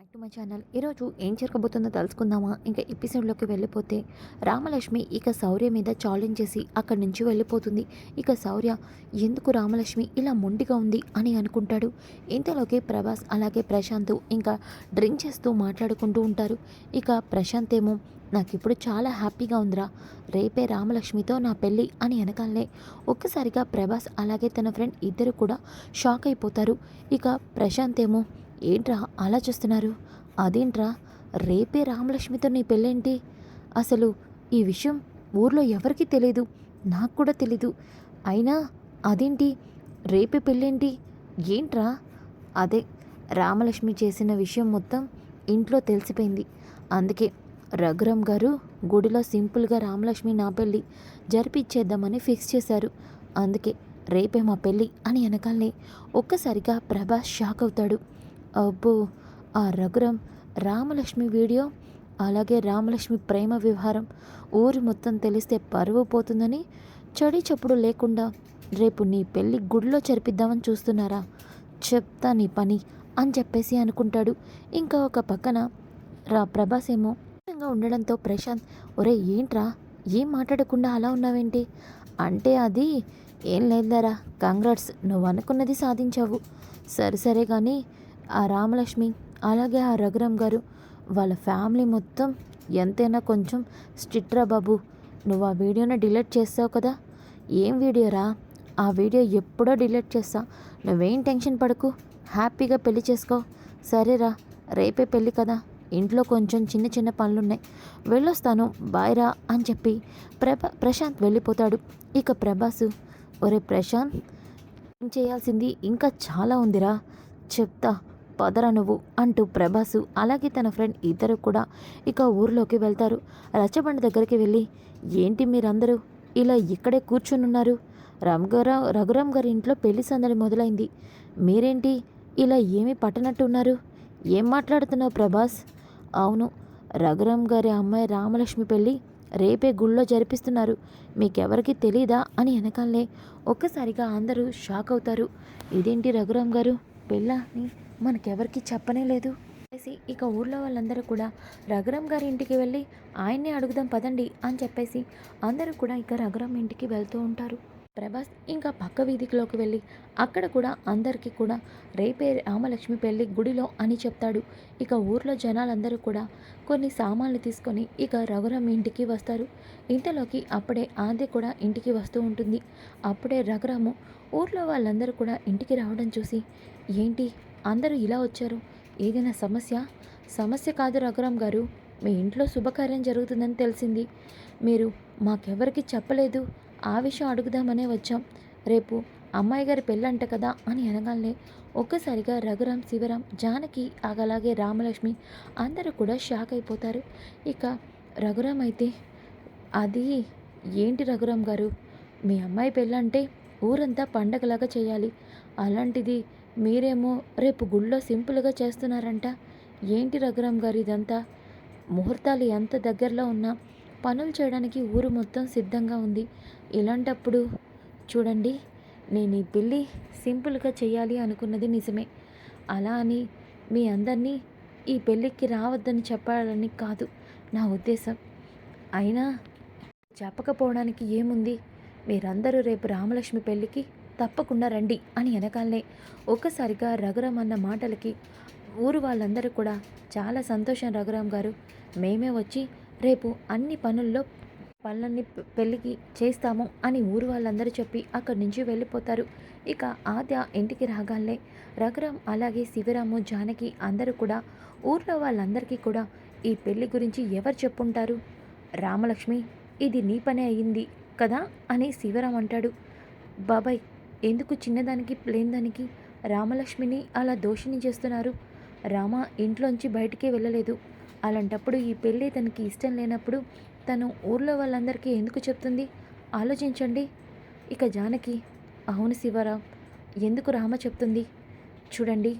Back to my channel ఈరోజు ఏం జరగబోతుందో తెలుసుకుందామా? ఇంకా ఎపిసోడ్లోకి వెళ్ళిపోతే రామలక్ష్మి ఇక శౌర్య మీద ఛాలెంజ్ చేసి అక్కడి నుంచి వెళ్ళిపోతుంది. ఇక శౌర్య ఎందుకు రామలక్ష్మి ఇలా మొండిగా ఉంది? అని అనుకుంటాడు. ఇంతలోకి ప్రభాస్ అలాగే ప్రశాంత్ ఇంకా డ్రింక్ చేస్తూ మాట్లాడుకుంటూ ఉంటారు. ఇక ప్రశాంత్ ఏమో నాకు ఇప్పుడు చాలా హ్యాపీగా ఉందిరా. రేపే రామలక్ష్మితో నా పెళ్ళి అని వెనకాలనే ఒక్కసారిగా ప్రభాస్ అలాగే తన ఫ్రెండ్ ఇద్దరు కూడా షాక్ అయిపోతారు. ఇక ప్రశాంత్ ఏమో ఏంట్రా అలా చూస్తున్నారు? అదేంట్రా? రేపే రామలక్ష్మితో నీ పెళ్ళేంటి? అసలు ఈ విషయం ఊర్లో ఎవరికీ తెలియదు నాకు కూడా తెలీదు. అయినా అదేంటి? రేపే పెళ్ళేంటి? ఏంట్రా? అదే రామలక్ష్మి చేసిన విషయం మొత్తం ఇంట్లో తెలిసిపోయింది. అందుకే రఘురామ్ గారు గుడిలో సింపుల్గా రామలక్ష్మి నా పెళ్ళి జరిపిచ్చేద్దామని ఫిక్స్ చేశారు. అందుకే రేపే మా పెళ్ళి అని వెనకాలనే ఒక్కసారిగా ప్రభాస్ షాక్ అవుతాడు. అబ్బో ఆ రఘురం రామలక్ష్మి వీడియో అలాగే రామలక్ష్మి ప్రేమ వ్యవహారం ఊరి మొత్తం తెలిస్తే పరువు పోతుందని చడి చప్పుడు లేకుండా రేపు నీ పెళ్ళి గుడిలో జరిపిద్దామని చూస్తున్నారా? చెప్తా నీ పని అని చెప్పేసి అనుకుంటాడు. ఇంకా ఒక పక్కన రా ప్రభాస్ ఏమో ఉండడంతో ప్రశాంత్ ఒరే ఏంట్రా? ఏం మాట్లాడకుండా అలా ఉన్నావేంటి? అంటే అది ఏం లేదులేరా కంగ్రాట్స్ నువ్వు అనుకున్నది సాధించావు. సరే సరే కానీ ఆ రామలక్ష్మి అలాగే ఆ రఘురామ్ గారు వాళ్ళ ఫ్యామిలీ మొత్తం ఎంతైనా కొంచెం స్ట్రిక్ట్రా బాబు నువ్వు ఆ వీడియోని డిలీట్ చేస్తావు కదా? ఏం వీడియోరా ఆ వీడియో ఎప్పుడో డిలీట్ చేస్తా. నువ్వేం టెన్షన్ పడకు. హ్యాపీగా పెళ్ళి చేసుకో. సరేరా రేపే పెళ్ళి కదా. ఇంట్లో కొంచెం చిన్న చిన్న పనులున్నాయి. వెళ్ళొస్తాను బాయ్రా అని చెప్పి ప్రభ ప్రశాంత్ వెళ్ళిపోతాడు. ఇక ప్రభాసు ఒరే ప్రశాంత్ ఏం చేయాల్సింది? ఇంకా చాలా ఉందిరా. చెప్తా. పదర నువ్వు అంటూ ప్రభాసు అలాగే తన ఫ్రెండ్ ఇద్దరు కూడా ఇక ఊర్లోకి వెళ్తారు. రచ్చబండ దగ్గరికి వెళ్ళి ఏంటి మీరందరూ? ఇలా ఇక్కడే కూర్చునున్నారు. రామ్గారా రఘురామ్ గారి ఇంట్లో పెళ్ళి సందడి మొదలైంది. మీరేంటి ఇలా ఏమీ పట్టనట్టు ఉన్నారు ఏం మాట్లాడుతున్నావు ప్రభాస్? అవును రఘురామ్ గారి అమ్మాయి రామలక్ష్మి పెళ్ళి రేపే గుళ్ళో జరిపిస్తున్నారు. మీకెవరికి తెలీదా? అని వెనకాలే ఒక్కసారిగా అందరూ షాక్ అవుతారు. ఇదేంటి రఘురామ్ గారు? పెళ్ళని మనకెవరికి చెప్పనే లేదు. చెప్పేసి ఇక ఊర్లో వాళ్ళందరూ కూడా రఘురామ్ గారి ఇంటికి వెళ్ళి ఆయన్ని అడుగుదాం పదండి అని చెప్పేసి అందరూ కూడా ఇక రఘురామ్ ఇంటికి వెళ్తూ ఉంటారు. ప్రభాస్ ఇంకా పక్క వీధిలోకి వెళ్ళి అక్కడ కూడా అందరికీ కూడా రేపే రామలక్ష్మి పెళ్ళి గుడిలో అని చెప్తాడు. ఇక ఊర్లో జనాలందరూ కూడా కొన్ని సామాన్లు తీసుకొని ఇక రఘురామ్ ఇంటికి వస్తారు. ఇంతలోకి అప్పుడే ఆంధ్య కూడా ఇంటికి వస్తూ ఉంటుంది. అప్పుడే రఘురాము ఊర్లో వాళ్ళందరూ కూడా ఇంటికి రావడం చూసి ఏంటి? అందరూ ఇలా వచ్చారు. ఏదైనా సమస్య? సమస్య కాదు రఘురామ్ గారు. మీ ఇంట్లో శుభకార్యం జరుగుతుందని తెలిసింది. మీరు మాకెవరికి చెప్పలేదు. ఆ విషయం అడుగుదామనే వచ్చాం. రేపు అమ్మాయి గారి పెళ్ళంట కదా అని అనగానే ఒక్కసారిగా రఘురామ్ శివరాం జానకి అలాగే రామలక్ష్మి అందరూ కూడా షాక్ అయిపోతారు. ఇక రఘురామ్ అయితే అది ఏంటి రఘురామ్ గారు? మీ అమ్మాయి పెళ్ళంటే ఊరంతా పండగలాగా చేయాలి. అలాంటిది మీరేమో రేపు గుళ్ళో సింపుల్గా చేస్తున్నారంట. ఏంటి రఘురామ్ గారు ఇదంతా? ముహూర్తాలు ఎంత దగ్గరలో ఉన్నా పనులు చేయడానికి ఊరు మొత్తం సిద్ధంగా ఉంది. ఇలాంటప్పుడు చూడండి నేను ఈ పెళ్ళి సింపుల్గా చేయాలి అనుకున్నది నిజమే. అలా అని మీ అందరినీ ఈ పెళ్ళికి రావద్దని చెప్పాలని కాదు నా ఉద్దేశం. అయినా చెప్పకపోవడానికి ఏముంది? మీరందరూ రేపు రామలక్ష్మి పెళ్ళికి తప్పకుండా రండి అని వెనకాలనే ఒక్కసారిగా రఘురామ్ అన్న మాటలకి ఊరు వాళ్ళందరూ కూడా చాలా సంతోషం రఘురామ్ గారు. మేమే వచ్చి రేపు అన్ని పనుల్లో పనులన్నీ పెళ్ళికి చేస్తాము అని ఊరు వాళ్ళందరూ చెప్పి అక్కడి నుంచి వెళ్ళిపోతారు. ఇక ఆద్య ఇంటికి రాగానే రఘురామ్ అలాగే శివరాము జానకి అందరూ కూడా ఊర్లో వాళ్ళందరికీ కూడా ఈ పెళ్ళి గురించి ఎవరు చెప్పుంటారు? రామలక్ష్మి ఇది నీ పనే అయ్యింది కదా అని శివరాం అంటాడు. బాబాయ్ ఎందుకు చిన్నదానికి లేనిదానికి రామలక్ష్మిని అలా దోషిని చేస్తున్నారు? రామ ఇంట్లోంచి బయటికే వెళ్ళలేదు. అలాంటప్పుడు ఈ పెళ్ళి తనకి ఇష్టం లేనప్పుడు తను ఊర్లో వాళ్ళందరికీ ఎందుకు చెప్తుంది? ఆలోచించండి. ఇక జానకి అవును శివరాం ఎందుకు రామ చెప్తుంది? చూడండి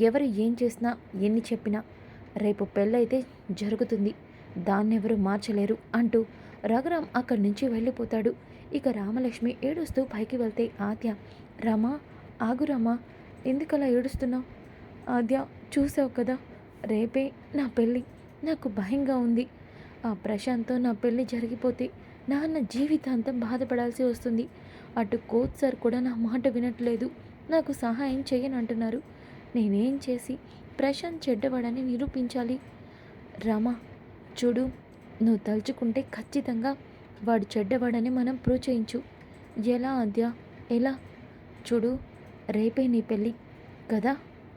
ఎవరు ఏం చేసినా ఎన్ని చెప్పినా రేపు పెళ్ళైతే జరుగుతుంది. దాన్నెవరు మార్చలేరు అంటూ రఘురామ్ అక్కడి నుంచి వెళ్ళిపోతాడు. ఇక రామలక్ష్మి ఏడుస్తూ పైకి వెళ్తే ఆద్య రమా ఆగు ఎందుకలా ఏడుస్తున్నావు? ఆద్య చూసావు కదా రేపే నా పెళ్ళి నాకు భయంగా ఉంది. ఆ ప్రశాంత్తో నా పెళ్ళి జరిగిపోతే నాన్న జీవితాంతం బాధపడాల్సి వస్తుంది. అటు కోచ్ సార్ కూడా నా మాట వినట్లేదు. నాకు సహాయం చేయనంటున్నారు నేనేం చేసి ప్రశాంత్ చెడ్డవాడని నిరూపించాలి? రమా చూడు నువ్వు తలుచుకుంటే ఖచ్చితంగా వాడు చెడ్డవాడని మనం ప్రూవ్ చేయించు. ఎలా అద్య ఎలా? చూడు రేపే నీ పెళ్ళి కదా?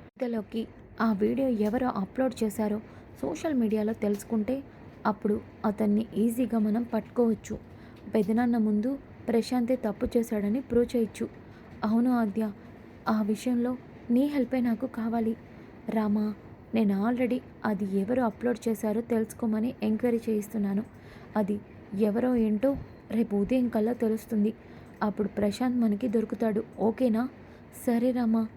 ఇంతలోకి ఆ వీడియో ఎవరో అప్లోడ్ చేశారో సోషల్ మీడియాలో తెలుసుకుంటే అప్పుడు అతన్ని ఈజీగా మనం పట్టుకోవచ్చు. పెదనాన్న ముందు ప్రశాంతే తప్పు చేశాడని ప్రూవ్ చేయొచ్చు అవును ఆద్య ఆ విషయంలో నీ హెల్పే నాకు కావాలి. రామా నేను ఆల్రెడీ అది ఎవరు అప్లోడ్ చేశారో తెలుసుకోమని ఎంక్వైరీ చేయిస్తున్నాను. అది ఎవరో ఏంటో రేపు ఉదయం కల్లా తెలుస్తుంది. అప్పుడు ప్రశాంత్ మనకి దొరుకుతాడు. ఓకేనా? సరే రామా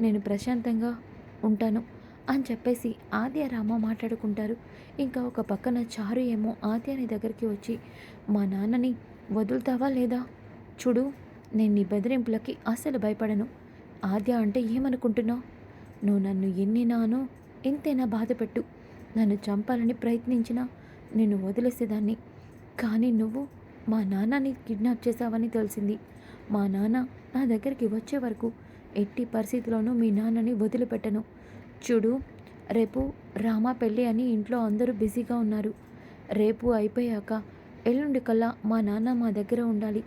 నేను ప్రశాంతంగా ఉంటాను అని చెప్పేసి ఆద్య రామ మాట్లాడుకుంటారు. ఇంకా ఒక పక్కన చారు ఏమో ఆద్యాని దగ్గరికి వచ్చి మా నాన్నని వదులుతావా లేదా? చూడు నేను నీ బెదిరింపులకి అసలు భయపడను. ఆద్య అంటే ఏమనుకుంటున్నావు? నువ్వు నన్ను ఎన్నినానో ఎంతైనా బాధపెట్టు. నన్ను చంపాలని ప్రయత్నించినా నిన్ను వదిలేసేదాన్ని. కానీ నువ్వు మా నాన్నని కిడ్నాప్ చేశావని తెలిసింది. మా నాన్న నా దగ్గరికి వచ్చే వరకు ఎట్టి పరిస్థితిలోనూ మీ నాన్నని వదిలిపెట్టను. చూడు రేపు రామ పెళ్ళి అని ఇంట్లో అందరూ బిజీగా ఉన్నారు. రేపు అయిపోయాక ఎల్లుండి కల్లా మా నాన్న మా దగ్గర ఉండాలి.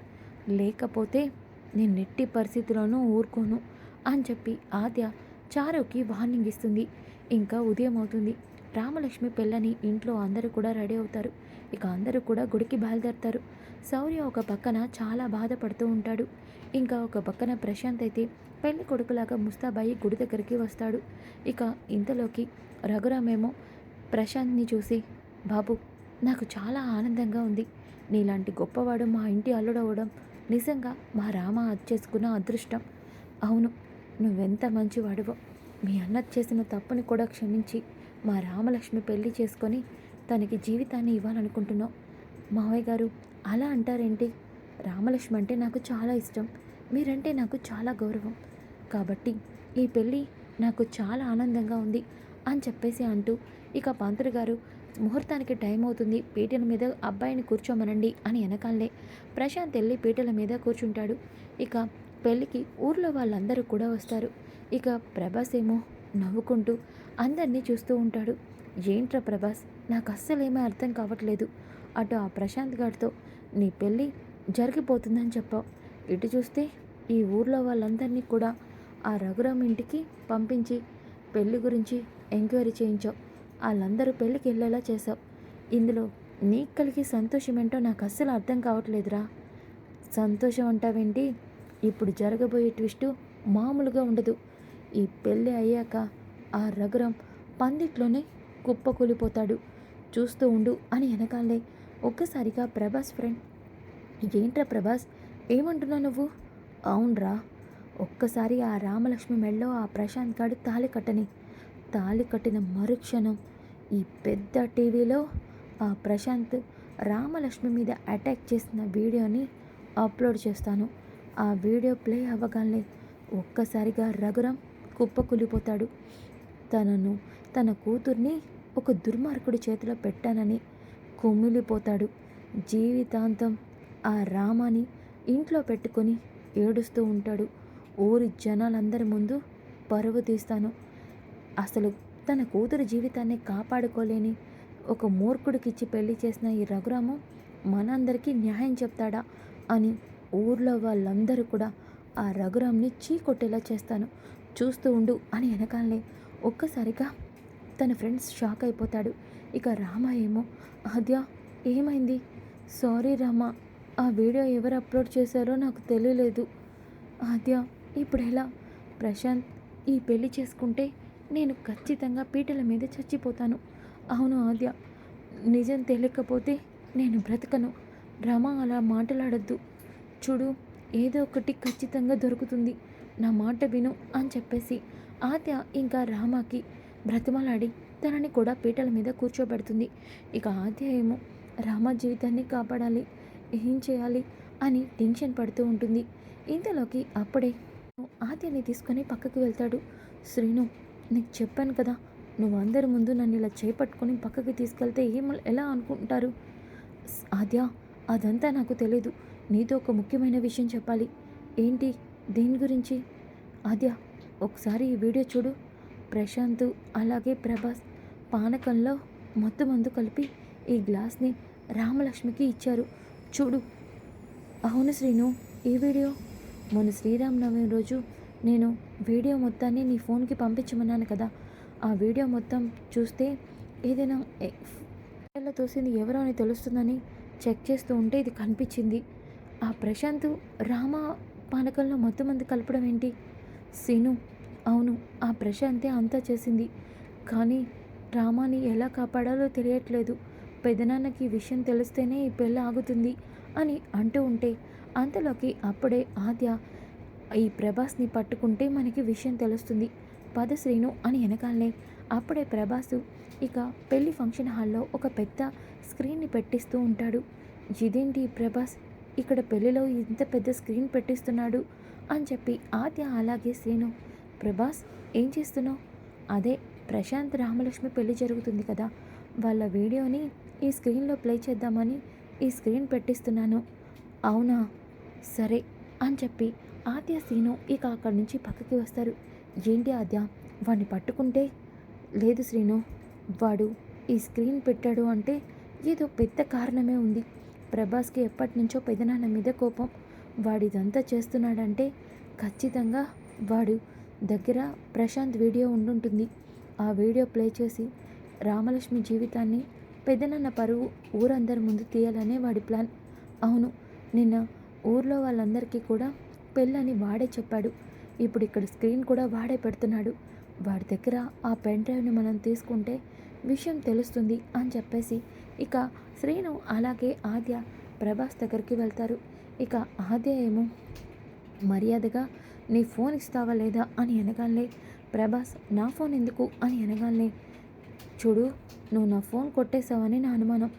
లేకపోతే నేను ఎట్టి పరిస్థితిలోనూ ఊరుకోను అని చెప్పి ఆద్య చారుకి వార్నింగ్ ఇస్తుంది. ఇంకా ఉదయం అవుతుంది రామలక్ష్మి పెళ్ళని ఇంట్లో అందరూ కూడా రెడీ అవుతారు. ఇక అందరూ కూడా గుడికి బయలుదేరుతారు. శౌర్య ఒక పక్కన చాలా బాధపడుతూ ఉంటాడు. ఇంకా ఒక పక్కన ప్రశాంత్ అయితే పెళ్ళి కొడుకులాగా ముస్తాబాయి గుడి దగ్గరికి వస్తాడు. ఇక ఇంతలోకి రఘురామేమో ప్రశాంత్ని చూసి బాబు నాకు చాలా ఆనందంగా ఉంది. నీలాంటి గొప్పవాడు మా ఇంటి అల్లుడవడం నిజంగా మా రామ చేసుకున్న అదృష్టం. అవును నువ్వెంత మంచివాడివో. మీ అన్న చేసిన తప్పుని కూడా క్షమించి మా రామలక్ష్మి పెళ్ళి చేసుకొని తనకి జీవితాన్ని ఇవ్వాలనుకుంటున్నావు. మావయ్య గారు అలా అంటారేంటి? రామలక్ష్మి అంటే నాకు చాలా ఇష్టం. మీరంటే నాకు చాలా గౌరవం. కాబట్టి ఈ పెళ్ళి నాకు చాలా ఆనందంగా ఉంది అని చెప్పేసి అంటూ ఇక పంతులు గారు ముహూర్తానికి టైం అవుతుంది పీటల మీద అబ్బాయిని కూర్చోమనండి అని వెనకాలే ప్రశాంత్ వెళ్ళి పీటల మీద కూర్చుంటాడు. ఇక పెళ్ళికి ఊర్లో వాళ్ళందరూ కూడా వస్తారు. ఇక ప్రభాస్ ఏమో నవ్వుకుంటూ అందరినీ చూస్తూ ఉంటాడు. ఏంట్రా ప్రభాస్ నాకు అస్సలేమీ అర్థం కావట్లేదు. అటు ఆ ప్రశాంత్ గారితో నీ పెళ్ళి జరిగిపోతుందని చెప్పావు. ఇటు చూస్తే ఈ ఊర్లో వాళ్ళందరినీ కూడా ఆ రఘురామ్ ఇంటికి పంపించి పెళ్ళి గురించి ఎంక్వైరీ చేయించావు. వాళ్ళందరూ పెళ్ళికి వెళ్ళేలా చేసావు ఇందులో నీకు కలిగే సంతోషం ఏంటో నాకు అస్సలు అర్థం కావట్లేదురా. సంతోషం అంటావేంటి? ఇప్పుడు జరగబోయే ట్విస్టు మామూలుగా ఉండదు. ఈ పెళ్ళి అయ్యాక ఆ రఘురామ్ పందిట్లోనే కుప్పకూలిపోతాడు. చూస్తూ ఉండు అని వెనకాలే ఒక్కసారిగా ప్రభాస్ ఫ్రెండ్ ఏంట్రా ప్రభాస్? ఏమంటున్నావు నువ్వు? అవునరా. ఒక్కసారి ఆ రామలక్ష్మి మెళ్ళో ఆ ప్రశాంత్ గాడు తాళి కట్టని. తాళి కట్టిన మరుక్షణం ఈ పెద్ద టీవీలో ఆ ప్రశాంత్ రామలక్ష్మి మీద అటాక్ చేసిన వీడియోని అప్లోడ్ చేస్తాను. ఆ వీడియో ప్లే అవ్వగానే ఒక్కసారిగా రఘురామ్ కుప్పకూలిపోతాడు. తనను తన కూతుర్ని ఒక దుర్మార్గుడి చేతిలో పెట్టానని కుమిలిపోతాడు. జీవితాంతం ఆ రామాని ఇంట్లో పెట్టుకొని ఏడుస్తూ ఉంటాడు. ఊరి జనాలందరి ముందు పరువు తీస్తాను. అసలు తన కూతురు జీవితాన్ని కాపాడుకోలేని ఒక మూర్ఖుడికిచ్చి పెళ్ళి చేసిన ఈ రఘురాము మనందరికీ న్యాయం చెప్తాడా అని ఊర్లో వాళ్ళందరూ కూడా ఆ రఘురామ్ని చీకొట్టేలా చేస్తాను. చూస్తూ ఉండు అని వెనకాలనే ఒక్కసారిగా తన ఫ్రెండ్స్ షాక్ అయిపోతాడు. ఇక రామ ఏమో ఆద్య ఏమైంది? సారీ రామ ఆ వీడియో ఎవరు అప్లోడ్ చేశారో నాకు తెలియలేదు. ఆద్య ఇప్పుడు ఎలా? ప్రశాంత్ ఈ పెళ్ళి చేసుకుంటే నేను ఖచ్చితంగా పీటల మీద చచ్చిపోతాను. అవును ఆద్య నిజం తెలియకపోతే నేను బ్రతకను. రమ అలా మాట్లాడద్దు. చూడు ఏదో ఒకటి ఖచ్చితంగా దొరుకుతుంది. నా మాట విను అని చెప్పేసి ఆద్య ఇంకా రామాకి బ్రతిమలాడి తనని కూడా పీటల మీద కూర్చోబెడుతుంది. ఇక ఆద్య ఏమో రామ జీవితాన్ని కాపాడాలి ఏం చేయాలి అని టెన్షన్ పడుతూ ఉంటుంది. ఇంతలోకి అప్పుడే ఆద్యని తీసుకొని పక్కకు వెళ్తాడు. శ్రీను నీకు చెప్పాను కదా నువ్వు అందరి ముందు నన్ను ఇలా చేపట్టుకొని పక్కకి తీసుకెళ్తే ఏం ఎలా అనుకుంటారు? ఆద్య అదంతా నాకు తెలీదు. నీతో ఒక ముఖ్యమైన విషయం చెప్పాలి. ఏంటి? దేని గురించి? ఆద్య ఒకసారి ఈ వీడియో చూడు. ప్రశాంత్ అలాగే ప్రభాస్ పానకంలో మత్తు మందు కలిపి ఈ గ్లాస్ని రామలక్ష్మికి ఇచ్చారు. చూడు. అవును శ్రీను ఈ వీడియో. మొన్న శ్రీరామనవమి రోజు నేను వీడియో మొత్తాన్ని నీ ఫోన్కి పంపించమన్నాను కదా. ఆ వీడియో మొత్తం చూస్తే ఏదైనా ఎలా తోసింది ఎవరో అని తెలుస్తుందని చెక్ చేస్తూ ఉంటే ఇది కనిపించింది. ఆ ప్రశాంత్ రామ పానకంలో మొత్తం మంది కలపడం ఏంటి? సీను అవును ఆ ప్రశాంతే అంతా చేసింది. కానీ రామాని ఎలా కాపాడాలో తెలియట్లేదు. పెదనాన్నకి ఈ విషయం తెలిస్తేనే ఈ పెళ్ళి ఆగుతుంది అని అంటూ ఉంటే అంతలోకి అప్పుడే ఆద్య ఈ ప్రభాస్ని పట్టుకుంటే మనకి విషయం తెలుస్తుంది. పద శ్రీను అని వెనకాలనే అప్పుడే ప్రభాసు ఇక పెళ్ళి ఫంక్షన్ హాల్లో ఒక పెద్ద స్క్రీన్ని పెట్టిస్తూ ఉంటాడు. ఇదేంటి ప్రభాస్? ఇక్కడ పెళ్ళిలో ఇంత పెద్ద స్క్రీన్ పెట్టిస్తున్నాడు అని చెప్పి ఆద్య అలాగే శ్రీను ప్రభాస్ ఏం చేస్తున్నావు? అదే ప్రశాంత్ రామలక్ష్మి పెళ్ళి జరుగుతుంది కదా. వాళ్ళ వీడియోని ఈ స్క్రీన్లో ప్లే చేద్దామని ఈ స్క్రీన్ పెట్టిస్తున్నాను. అవునా? సరే అని చెప్పి ఆద్య సీను ఇక అక్కడి నుంచి పక్కకి వస్తారు. ఏంటి ఆద్య? వాడిని పట్టుకుంటే? లేదు శ్రీను వాడు ఈ స్క్రీన్ పెట్టాడు అంటే ఏదో పెద్ద కారణమే ఉంది. ప్రభాస్కి ఎప్పటి నుంచో పెదనాన్న మీద కోపం. వాడిదంతా చేస్తున్నాడంటే ఖచ్చితంగా వాడు దగ్గర ప్రశాంత్ వీడియో ఉండుంటుంది. ఆ వీడియో ప్లే చేసి రామలక్ష్మి జీవితాన్ని పెదనాన్న పరువు ఊరందరి ముందు తీయాలనే వాడి ప్లాన్. అవును నిన్న ఊర్లో వాళ్ళందరికీ కూడా పెళ్ళని వాడే చెప్పాడు. ఇప్పుడు ఇక్కడ స్క్రీన్ కూడా వాడే పెడుతున్నాడు. వాడి దగ్గర ఆ పెన్ డ్రైవ్ని మనం తీసుకుంటే విషయం తెలుస్తుంది అని చెప్పేసి ఇక శ్రీను అలాగే ఆద్య ప్రభాస్ దగ్గరికి వెళ్తారు. ఇక ఆద్య ఏమో మర్యాదగా నీ ఫోన్ ఇస్తావా లేదా అని అనగానే ప్రభాస్ నా ఫోన్ ఎందుకు అని అనగానే చూడు నువ్వు నా ఫోన్ కొట్టేశావని నా అనుమానం.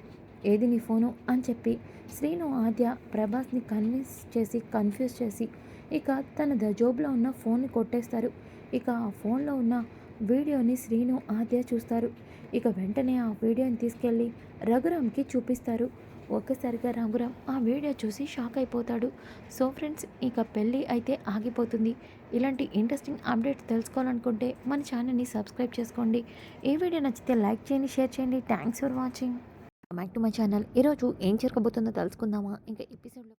ఏది నీ ఫోను అని చెప్పి శ్రీను ఆద్య ప్రభాస్ని కన్విన్స్ చేసి కన్ఫ్యూజ్ చేసి ఇక తన ద ఉన్న ఫోన్ని కొట్టేస్తారు. ఇక ఆ ఫోన్లో ఉన్న వీడియోని శ్రీను ఆద్య చూస్తారు. ఇక వెంటనే ఆ వీడియోని తీసుకెళ్ళి రఘురామ్కి చూపిస్తారు. ఒక్కసారిగా రఘురామ్ ఆ వీడియో చూసి షాక్ అయిపోతాడు. సో ఫ్రెండ్స్ ఇక పెళ్ళి అయితే ఆగిపోతుంది. ఇలాంటి ఇంట్రెస్టింగ్ అప్డేట్స్ తెలుసుకోవాలనుకుంటే మన ఛానల్ని సబ్స్క్రైబ్ చేసుకోండి. ఈ వీడియో నచ్చితే లైక్ చేయండి షేర్ చేయండి. Thanks for watching back to my channel ఈరోజు ఏం జరగబోతుందో తెలుసుకుందామా? ఇంకా ఎపిసోడ్లో